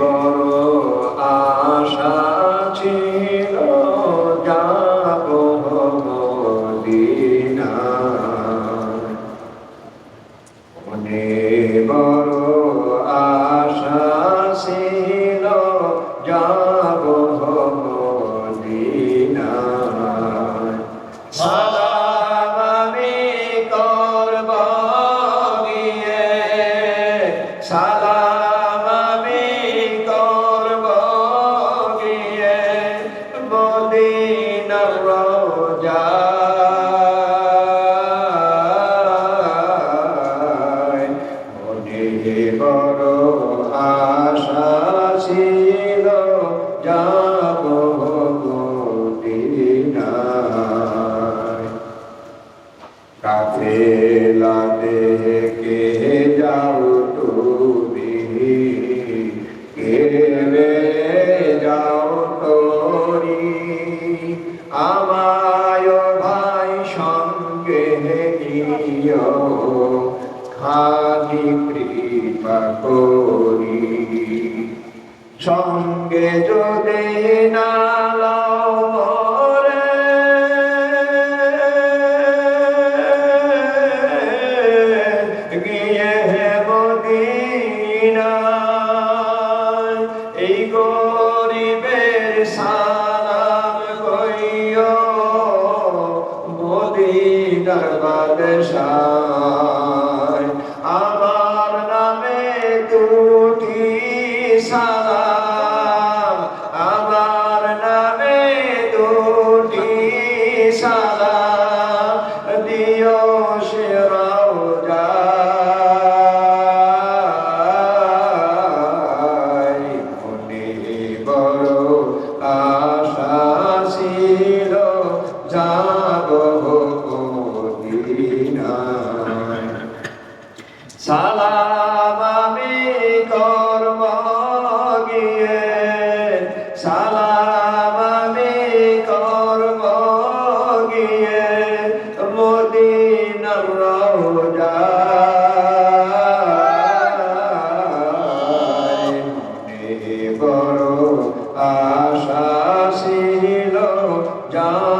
বড় আশা ছিল যাব মনে বড় আশা ছিল যাব মদিনার রোজা। মনে বড় আশা সঙ্গে নিয় খানি কৃপা করি। সঙ্গে যদি না গিয়ে মদিনার বাদশায় আমার নামে দুটি সালাম আমার নামে দুটি সালাম সালাম আমি করব গিয়ে মদিনার রোজায় বড় আশা ছিল যাব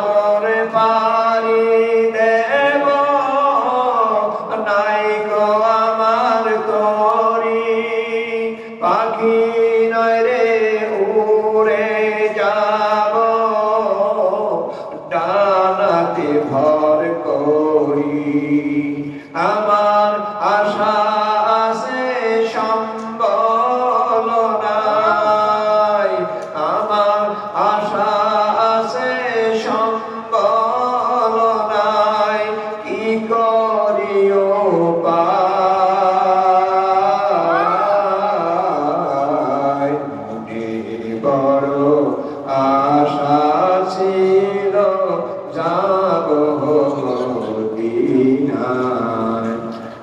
আমার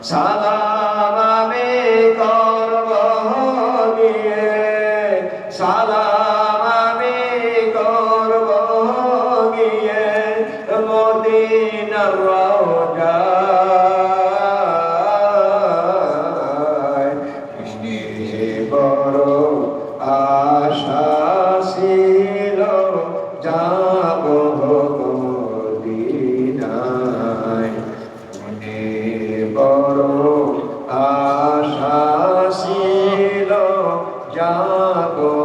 সালাম আমি করব গিয়ে সালাম আমি করব গিয়ে মদিনার মনে বড় আশা ছিল যাব আশা ছিল জাগো।